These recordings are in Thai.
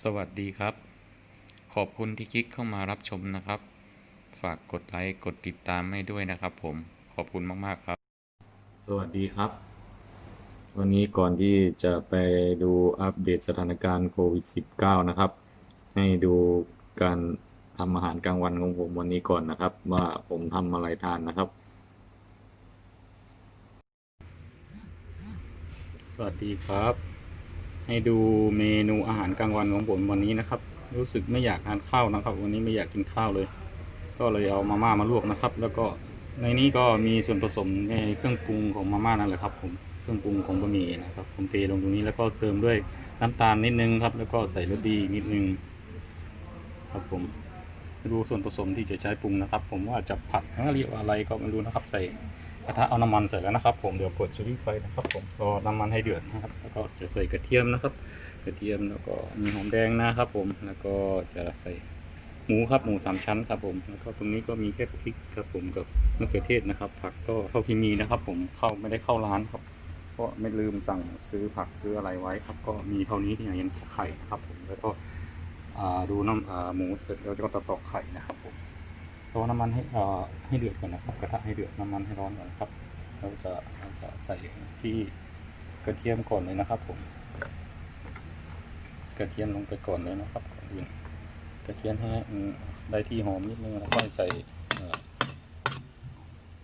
สวัสดีครับ ขอบคุณที่คลิกเข้ามารับชมนะครับ ฝากกดไลค์กดติดตามให้ด้วยนะครับผมขอบคุณมาก ๆ ครับ สวัสดีครับ วันนี้ก่อนที่จะไปดูอัปเดตสถานการณ์โควิด -19 นะครับ ให้ดูการทำอาหารกลางวันของผมวันนี้ก่อนนะครับ ว่าผมทำอะไรทานนะครับ สวัสดีครับ ให้ดูเมนูอาหารกลางวันของผมวันนี้นะครับ รู้สึกไม่อยากทานข้าวนะครับ วันนี้ไม่อยากกินข้าวเลย ก็เลยเอามาม่ามาลวกนะครับ แล้วก็ในนี้ก็มีส่วนผสมในเครื่องปรุงของมาม่านั่นแหละครับผมเครื่องปรุงของบะหมี่นะครับ ผมเทลงตรงนี้แล้วก็เติมด้วยน้ำตาลนิดนึงครับ แล้วก็ใส่รสดีนิดนึง ครับผมดูส่วนผสมที่จะใช้ปรุงนะครับ ผมว่าจะผัดเรียกว่าอะไรก็ไม่รู้นะครับ ใส่ กระทะเอาน้ำมันใส่แล้วนะครับ ผมเดี๋ยวเปิดสวิตช์ไฟนะครับ ผมรอน้ำมันให้เดือดนะครับ แล้วก็จะใส่กระเทียมนะครับ กระเทียมแล้วก็มีหอมแดงนะครับ ผมแล้วก็จะใส่หมูครับหมูสามชั้นครับผมแล้วก็ตรงนี้ก็มีแค่พริกครับผมกับมะเขือเทศนะครับ ผักก็เท่าที่มีนะครับ ผมเข้าไม่ได้เข้าร้านครับเพราะไม่ลืมสั่งซื้อผักซื้ออะไรไว้ครับ ก็มีเท่านี้ที่ยังไข่นะครับ ผมแล้วก็ดูน้ำอ่าหมูเสร็จแล้วก็จะตอกไข่นะครับผม รอน้ำมันให้อ่าให้เดือดก่อนนะครับ กระทะให้เดือดน้ำมันให้ร้อนก่อนนะครับ เราจะเราจะใส่ที่กระเทียมก่อนเลยนะครับ ผม กระเทียมลงไปก่อนเลยนะครับก่อนอื่นกระเทียมให้ได้ที่หอมนิดนึงแล้วก็ใส่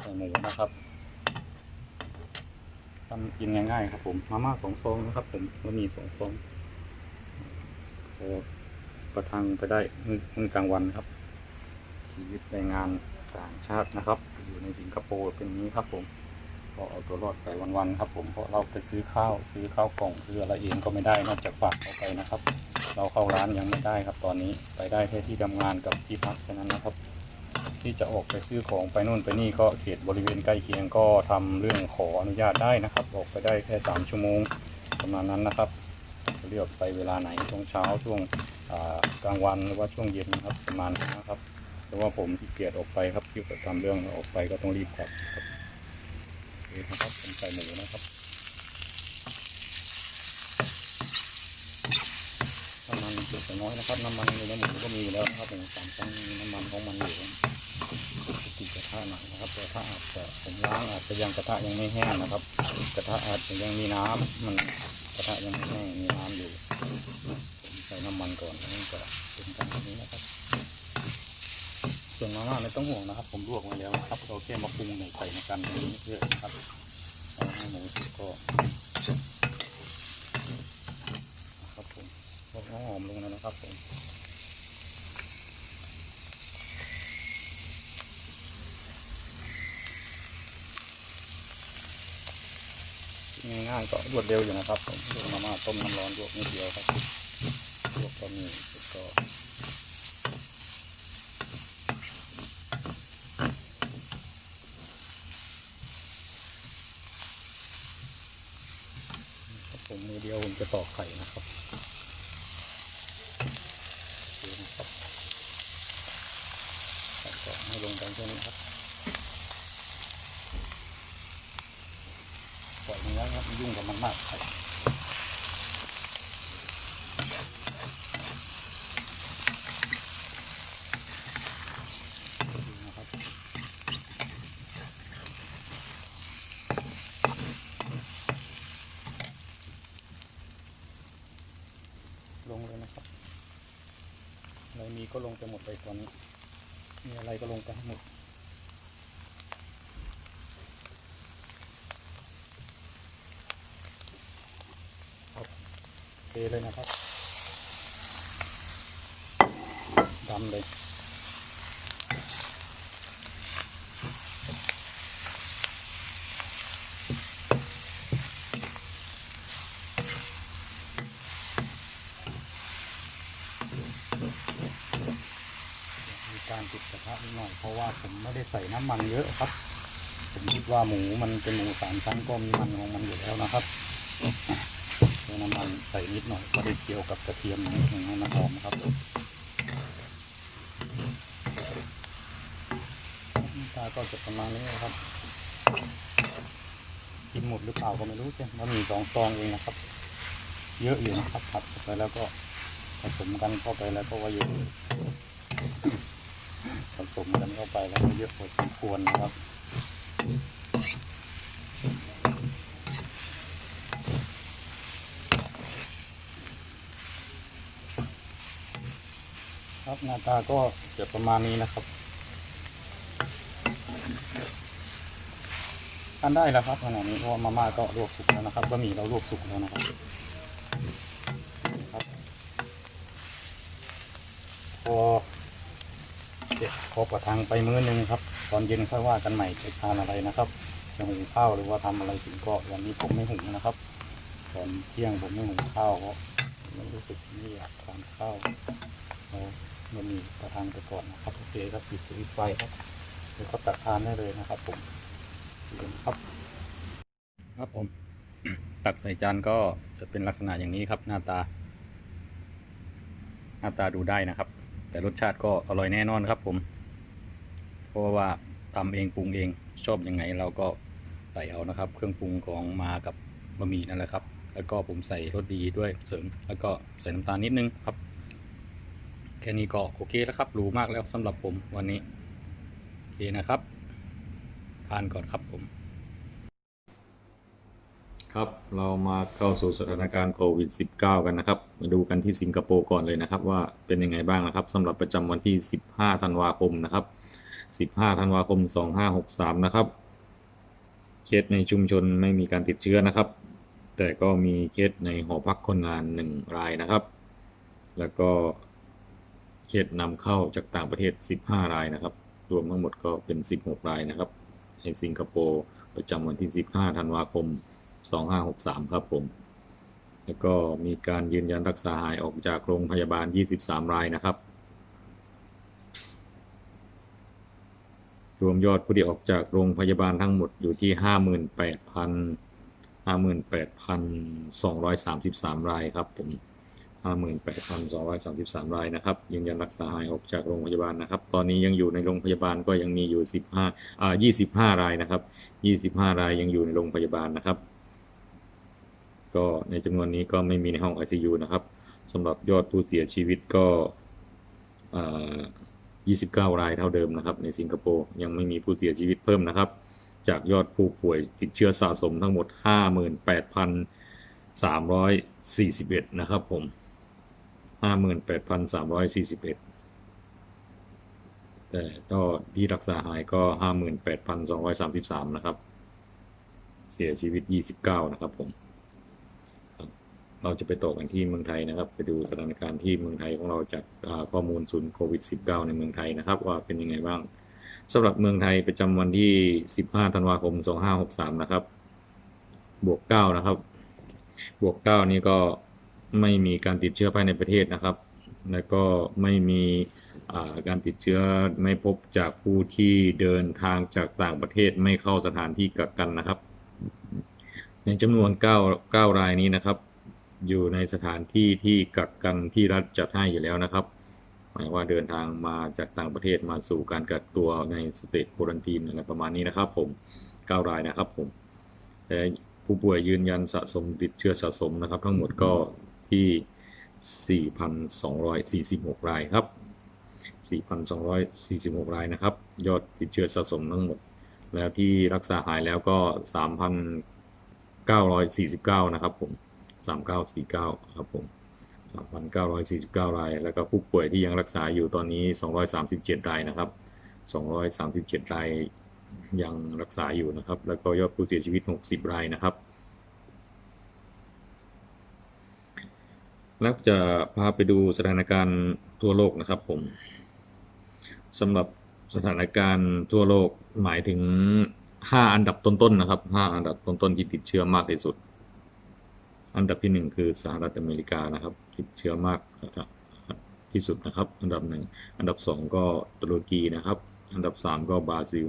ใส่หมูนะครับทำกินง่ายๆครับผมมาม่าสองซองนะครับ ผมบะหมี่สองซองพอประทังไปได้มื้อมื้อกลางวันครับ ชีวิตแรงงานต่างชาตินะครับ อยู่ในสิงคโปร์เป็นนี้ครับผมก็เอาตัวรอดไปวันๆครับผมเพราะเราไปซื้อข้าวซื้อข้าวกล่องซื้ออะไรเองก็ไม่ได้นอกจากฝากเอาไปนะครับ เราเข้าร้านยังไม่ได้ครับตอนนี้ไปได้แค่ที่ทำงานกับที่พักแค่นั้นนะครับ ที่จะออกไปซื้อของไปนู่นไปนี่ก็เขตบริเวณใกล้เคียงก็ทำเรื่องขออนุญาตได้นะครับ ออกไปได้แค่สามชั่วโมงประมาณนั้นนะครับเลือกไปเวลาไหนช่วงเช้าช่วงกลางวันหรือว่าช่วงเย็นนะครับประมาณนั้นะครับ แต่ว่าผมที่เกียจออกไปครับที่จะทำเรื่องออกไปก็ต้องรีบกลับครับโอเคนะครับผมใส่หมูนะครับน้ำมันเล็กน้อยนะครับ น้ำมันในหมูก็มีแล้วนะครับหมูสามชั้นน้ำมันของมันอยู่ติดกระทะหน่อยนะครับกระทะอาจจะผมล้างอาจจะยังกระทะยังไม่แห้งนะครับ กระทะอาจจะยังมีน้ำมันกระทะยังไม่แห้งมีน้ำอยู่ผมใส่น้ำมันก่อนแล้วก็เป็นการนี้นะครับ ส่วนมาม่าไม่ต้องห่วงนะครับ ผมลวกไว้แล้วนะครับเราแค่มาปรุงในไข่ในกันตรงนี้เพื่อนะครับให้หมูสุกก็ครับผมลวกน้ำหอมลงแล้วนะครับผมง่ายๆก็รวดเร็วอยู่นะครับผมลวกมาม่าต้มน้ำร้อนลวกนิดเดียวครับลวกก็มีแล้วก็ครับ ผมมือเดียวผมจะตอกไข่นะครับโอเคนะครับตัดต่อให้ลงไปแค่นี้ครับปล่อยมันไว้ครับยุ่งกับมันมากไข่ นะครับลงเลยนะครับ อะไรมี ก็ลงไปหมดเลยตอนนี้ มีอะไรก็ลงไปให้หมดครับเทเลยนะครับดำเลย การติดกระทะนิดหน่อยเพราะว่าผมไม่ได้ใส่น้ำมันเยอะครับ ผมคิดว่าหมูมันเป็นหมูสามชั้นก็มีมันของมันอยู่แล้วนะครับใช้น้ำมันใส่นิดหน่อยก็ได้เกี่ยวกับกระเทียมนิดหนึ่งให้มันหอมครับตาก็จะประมาณนี้นะครับ กินหมดหรือเปล่าก็ไม่รู้ใช่ว่ามีสองซองเองนะครับ เยอะอยู่นะครับผัดไปแล้วก็ผสมกันเข้าไปแล้วก็ว่าเยอะ ผสมกันเข้าไปแล้วเยอะพอสมควรนะครับครับหน้าตาก็จะประมาณนี้นะครับทานได้แล้วครับขณะนี้เพราะว่ามาม่าก็ลวกสุกแล้วนะครับบะหมี่เราลวกสุกแล้วนะครับ พอ เสร็จพอประทังไปมื้อหนึงครับ ตอนเย็นค่อยว่ากันใหม่จะทานอะไรนะครับ จะหุงข้าวหรือว่าทำอะไรถึงก็วันนี้ผมไม่หุงนะครับ ตอนเที่ยงผมไม่หุงข้าวเพราะมันรู้สึกไม่อยากทานข้าวเรามันมีประทังไปก่อนนะครับโอเคครับปิดสวิตไฟครับเดี๋ยวก็ตักทานได้เลยนะครับ ผมครับ ครับผม ตักใส่จานก็จะเป็นลักษณะอย่างนี้ครับ หน้าตา หน้าตาดูได้นะครับ แต่รสชาติก็อร่อยแน่นอนครับผม เพราะว่าทำเองปรุงเองชอบยังไงเราก็ใส่เอานะครับ เครื่องปรุงของมากับบะหมี่นั่นแหละครับ แล้วก็ผมใส่รสดีด้วยเสริม แล้วก็ใส่น้ำตาลนิดนึงครับ แค่นี้ก็โอเคแล้วครับรู้มากแล้วสำหรับผมวันนี้โอเคนะครับทานก่อนครับผม ครับเรามาเข้าสู่สถานการณ์โควิด -19 กันนะครับ มาดูกันที่สิงคโปร์ก่อนเลยนะครับ ว่าเป็นยังไงบ้างนะครับสำหรับประจำวันที่ 15 ธันวาคมนะครับ 15ธันวาคม 2563 นะครับ เคสในชุมชนไม่มีการติดเชื้อนะครับ แต่ก็มีเคสในหอพักคนงาน 1 รายนะครับ แล้วก็เคสนำเข้าจากต่างประเทศ 15 รายนะครับ รวมทั้งหมดก็เป็น 16 รายนะครับ ในสิงคโปร์ประจำวันที่ 15 ธันวาคม 2563 ครับผม แล้วก็มีการยืนยันรักษาหายออกจากโรงพยาบาล 23 รายนะครับ รวมยอดผู้ที่ออกจากโรงพยาบาลทั้งหมดอยู่ที่58,000 58,233รายครับผม58,233รายนะครับยืนยันรักษาหายออกจากโรงพยาบาลนะครับ ตอนนี้ยังอยู่ในโรงพยาบาลก็ยังมีอยู่15อ่า25รายนะครับ25รายยังอยู่ในโรงพยาบาลนะครับ ก็ในจำนวนนี้ก็ไม่มีในห้อง ICU นะครับสำหรับยอดผู้เสียชีวิตก็อ่า 29 รายเท่าเดิมนะครับ ในสิงคโปร์ยังไม่มีผู้เสียชีวิตเพิ่มนะครับ จากยอดผู้ป่วยติดเชื้อสะสมทั้งหมด 58,341 นะครับผม 58,341 แต่ก็ที่รักษาหายก็ 58,233 นะครับ เสียชีวิต 29 นะครับผม เราจะไปต่อกันที่เมืองไทยนะครับ ไปดูสถานการณ์ที่เมืองไทยของเราจากข้อมูลศูนย์โควิด -19 ในเมืองไทยนะครับ ว่าเป็นยังไงบ้างสำหรับเมืองไทยประจำวันที่ 15 ธันวาคม 2563 นะครับ บวก 9 นะครับ บวก 9 นี่ก็ไม่มีการติดเชื้อภายในประเทศนะครับ แล้วก็ไม่มีการติดเชื้อไม่พบจากผู้ที่เดินทางจากต่างประเทศไม่เข้าสถานที่กักกันนะครับ ในจำนวน 9 9 รายนี้นะครับ อยู่ในสถานที่ที่กักกันที่รัฐจัดให้อยู่แล้วนะครับ หมายว่าเดินทางมาจากต่างประเทศมาสู่การกักตัวในสเตทโควรันทีนอะไรประมาณนี้นะครับ ผม9รายนะครับผมแต่ผู้ป่วยยืนยันสะสมติดเชื้อสะสมนะครับ ทั้งหมดก็ที่ 4,246 รายครับ 4,246 รายนะครับ ยอดติดเชื้อสะสมทั้งหมด แล้วที่รักษาหายแล้วก็ 3,949 นะครับผม 3949 ครับผม 3,949 ราย แล้วก็ผู้ป่วยที่ยังรักษาอยู่ตอนนี้ 237 รายนะครับ 237 รายยังรักษาอยู่นะครับ แล้วก็ยอดผู้เสียชีวิต 60 รายนะครับ แล้วจะพาไปดูสถานการณ์ทั่วโลกนะครับผมสำหรับสถานการณ์ทั่วโลกหมายถึง 5 อันดับต้นๆนะครับ 5 อันดับต้นๆที่ติดเชื้อมากที่สุด อันดับที่ 1 คือสหรัฐอเมริกานะครับติดเชื้อมากที่สุดนะครับ อันดับหนึ่งอันดับ 2 ก็ตุรกีนะครับ อันดับ 3 ก็บราซิล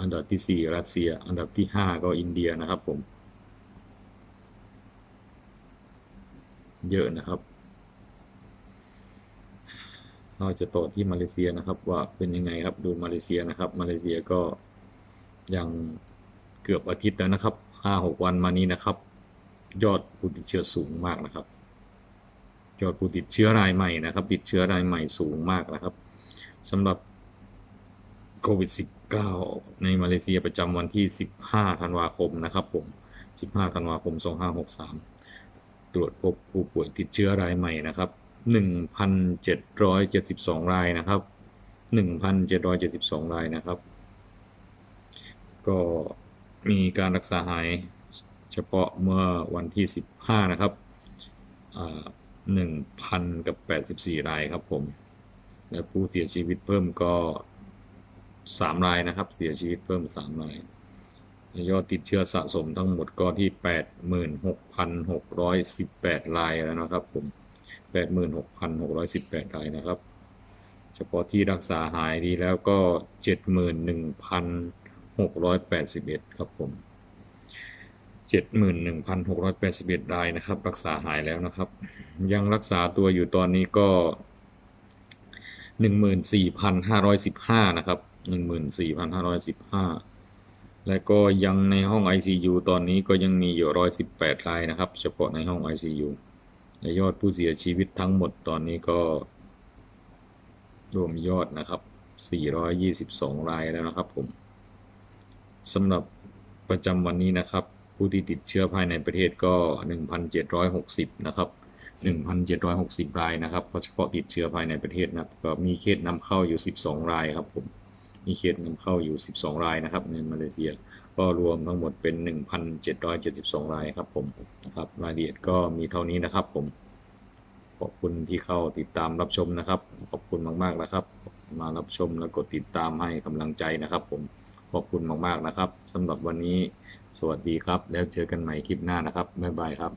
อันดับที่ 4 รัสเซีย อันดับที่ 5 ก็อินเดียนะครับผม เยอะนะครับ เราจะต่อที่มาเลเซียนะครับว่าเป็นยังไงครับดูมาเลเซียนะครับ มาเลเซียก็ยังเกือบอาทิตย์แล้วนะครับห้าหกวันมานี้นะครับ ยอดผู้ติดเชื้อสูงมากนะครับ ยอดผู้ติดเชื้อรายใหม่นะครับ ติดเชื้อรายใหม่สูงมากนะครับสำหรับโควิด -19 ในมาเลเซียประจำวันที่ 15 ธันวาคมนะครับผม 15 ธันวาคม 2563 ตรวจพบผู้ป่วยติดเชื้อรายใหม่นะครับ 1,772 รายนะครับ 1,772 รายนะครับ ก็มีการรักษาหาย เฉพาะเมื่อวันที่ 15 นะครับหนึ่งพันกับ 84 รายครับผม และผู้เสียชีวิตเพิ่มก็ 3 รายนะครับ เสียชีวิตเพิ่ม 3 ราย ยอดติดเชื้อสะสมทั้งหมดก็ที่ 86,618 รายแล้วนะครับผม 86,618 รายนะครับ เฉพาะที่รักษาหายดีแล้วก็ 71,681 ครับผม 71,681 รายนะครับ รักษาหายแล้วนะครับ ยังรักษาตัวอยู่ตอนนี้ก็ 14,515 นะครับ 14,515 และก็ยังในห้อง ICU ตอนนี้ก็ยังมีอยู่ 118 รายนะครับ เฉพาะในห้อง ICU และยอดผู้เสียชีวิตทั้งหมดตอนนี้ก็ รวมยอดนะครับ 422 รายแล้วนะครับผมสำหรับประจำวันนี้นะครับ ผู้ที่ติดเชื้อภายในประเทศก็ 1,760 นะครับ 1,760 รายนะครับเฉพาะติดเชื้อภายในประเทศนะครับก็มีเคสนำเข้าอยู่ 12 รายครับผม มีเคสนำเข้าอยู่ 12 รายนะครับในมาเลเซีย ก็รวมทั้งหมดเป็น 1,772 รายครับผมครับรายละเอียดก็มีเท่านี้นะครับผม ขอบคุณที่เข้าติดตามรับชมนะครับ ขอบคุณมากๆนะครับ มารับชมและกดติดตามให้กำลังใจนะครับ ผม ขอบคุณมากๆนะครับสำหรับวันนี้ สวัสดีครับ แล้วเจอกันใหม่คลิปหน้านะครับบ๊ายบายครับ